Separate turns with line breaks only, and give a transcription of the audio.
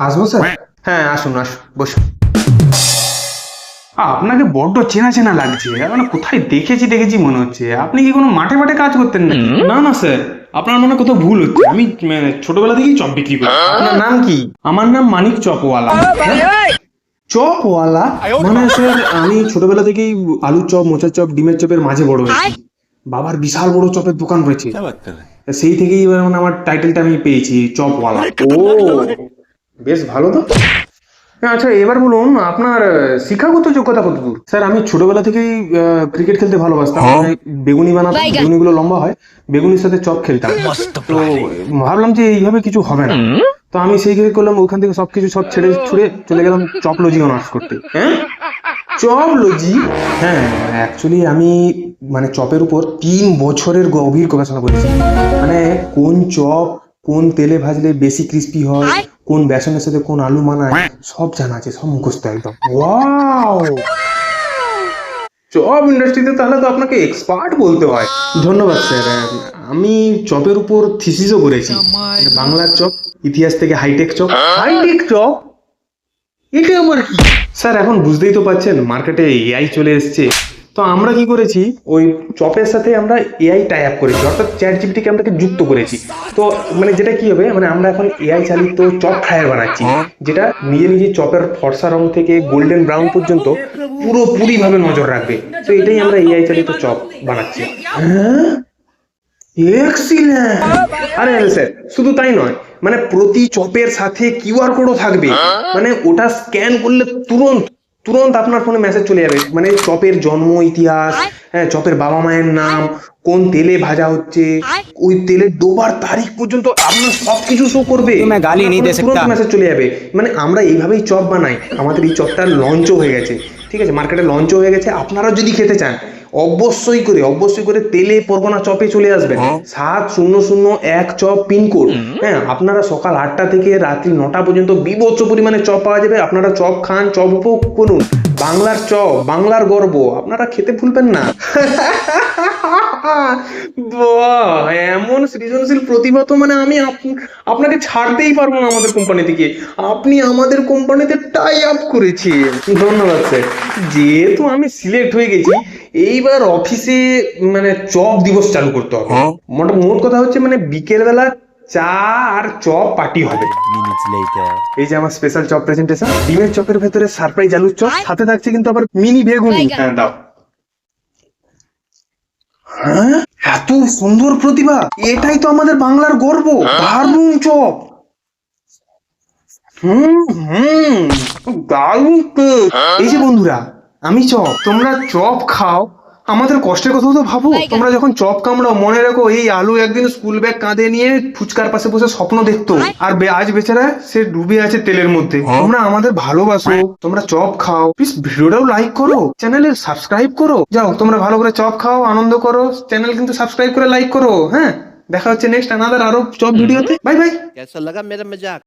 আসব স্যার হ্যাঁ। আসুন আসুন বসুন। আপনাকে বড্ড চেনা চেনা লাগছে। মানে কোথায় দেখেছি দেখেছি মনে হচ্ছে। আপনি কি কোনো মাঠে মাঠে কাজ করতেন না
না না স্যার। আপনার মনে কোথাও ভুল হচ্ছে? আমি মানে, ছোটবেলা থেকেই চপ বিক্রি করি।
আপনার নাম কি?
আমার নাম মানিক চপওয়ালা।
চপওয়ালা?
মানে স্যার আমি ছোটবেলা থেকেই আলুর চপ মোচার চপ ডিমের চপের মাঝে বড় হয়েছি। বাবার বিশাল বড় চপের দোকান রয়েছে। সেই থেকেই এবার মানে আমার টাইটেলটা আমি পেয়েছি চপওয়ালা।
ও! বেশ ভালো তো। হ্যাঁ, আচ্ছা এবার বলুন আপনার শিক্ষাগত যোগ্যতা কত দূর
স্যার আমি ছোটবেলা থেকেই ক্রিকেট খেলতে ভালোবাসতাম। মানে বেগুনি বানাতাম বেগুনিগুলো লম্বা হয় বেগুনির সাথে চপ খেলতাম। তো ভাবলাম যে এইভাবে কিছু হবে না। তো আমি সেই থেকে করলাম ওখান থেকে সবকিছু সব ছেড়ে ছুড়ে চলে গেলাম চপ চপলজি অনার্স করতে।
হ্যাঁ? চপলজি
হ্যাঁ অ্যাকচুয়ালি আমি মানে চপের উপর তিন বছরের গভীর গবেষণা করেছি। মানে কোন চপ কোন তেলে ভাজলে বেশি ক্রিস্পি হয় কোন বেসনের সাথে কোন আলু মানায়, সব জানা আছে, সব মুখস্থ একদম।
ওয়াও চপ ইন্ডাস্ট্রিতে তাহলে তো আপনাকে এক্সপার্ট বলতে হয়।
ধন্যবাদ স্যার আমি চপের উপর থিসিসও করেছি। বাংলার চপ ইতিহাস থেকে হাইটেক চপ
হাইটেক চপ এটা আমার
স্যার এখন বুঝতেই তো পাচ্ছেন মার্কেটে এআই চলে এসেছে। তো আমরা কি করেছি? ওই চপের সাথে আমরা এআই টাই আপ করেছি অর্থাৎ চ্যাট জিপিটিকে আমরাকে যুক্ত করেছি। তো মানে যেটা কি হবে মানে আমরা এখন এআই চালিত চপ ফ্রায়ার বানাচ্ছি যেটা নিজে নিজে চপের ফর্সা রং থেকে গোল্ডেন ব্রাউন পর্যন্ত পুরোপুরি ভাবে নজর রাখবে। তো এটাই আমরা এআই চালিত চপ বানাচ্ছি।
এক্সিলেন্ট
আরে আরে স্যার শুধু তাই নয় মানে প্রতি চপের সাথে কিউআর কোডও থাকবে। মানে ওটা স্ক্যান করলে তুরন্ত তুরন্ত আপনার ফোনে মেসেজ চলে যাবে। মানে চপের জন্ম ইতিহাস হ্যাঁ চপের বাবা মায়ের নাম কোন তেলে ভাজা হচ্ছে ওই তেলের দুবার তারিখ পর্যন্ত আপনার সব কিছু শো করবে
গালি তুরন্ত
মেসেজ চলে যাবে। মানে আমরা এইভাবেই চপ বানাই। আমাদের এই চপটা লঞ্চও হয়ে গেছে। ঠিক আছে মার্কেটে লঞ্চও হয়ে গেছে। আপনারা যদি খেতে চান অবশ্যই করে অবশ্যই করে তেলে পরগনা চপে চলে আসবেন। সাত শূন্য শূন্য এক চপ পিনকোড হ্যাঁ আপনারা সকাল আটটা থেকে রাত্রি নটা পর্যন্ত বিভৎস পরিমাণে চপ পাওয়া যাবে। আপনারা চপ খান চপ উপভোগ করুন। বাংলার চপ বাংলার গর্ব আপনারা খেতে ভুলবেন না।
এমন সৃজনশীল প্রতিভা তো মানে আমি আপ- আপনাকে ছাড়তেই পারব না আমাদের কোম্পানি থেকে। আপনি আমাদের কোম্পানিতে টাই আপ করেছেন।
ধন্যবাদ স্যার
যেহেতু আমি সিলেক্ট হয়ে গেছি এইবার অফিসে মানে চপ দিবস চালু করতে হবে। মোট মোট কথা হচ্ছে মানে বিকেল বেলা চা আর চপ পার্টি হবে।
এই যে আমার স্পেশাল চপ প্রেজেন্টেশন ডিমের চপের ভেতরে সারপ্রাইজ আলুর চপ সাথে থাকছে কিন্তু আবার মিনি বেগুনি। হ্যাঁ দাও।
হ্যাঁ? এত সুন্দর প্রতিভা এটাই তো আমাদের বাংলার গর্ব দারুণ চপ! হুম হুম দারুণ এই যে বন্ধুরা আমি চপ তোমরা চপ খাও। আমাদের কষ্টের কথা তো ভাবো। তোমরা যখন চপ কামড়াও মনে রাখো এই আলু একদিন স্কুল ব্যাগ কাঁধে নিয়ে ফুচকার পাশে বসে স্বপ্ন দেখতো। আর আজ বেচারা সে ডুবে আছে তেলের মধ্যে। তোমরা আমাদের ভালোবাসো। তোমরা চপ খাও। প্লিজ ভিডিওটাও লাইক করো। চ্যানেলের সাবস্ক্রাইব করো। যাও তোমরা ভালো করে চপ খাও আনন্দ করো। চ্যানেল কিন্তু সাবস্ক্রাইব করে লাইক করো। হ্যাঁ? দেখা হচ্ছে নেক্সট আনাদার আরও চপ ভিডিওতে বাই বাই
কেসা লাগা মেরা মজাক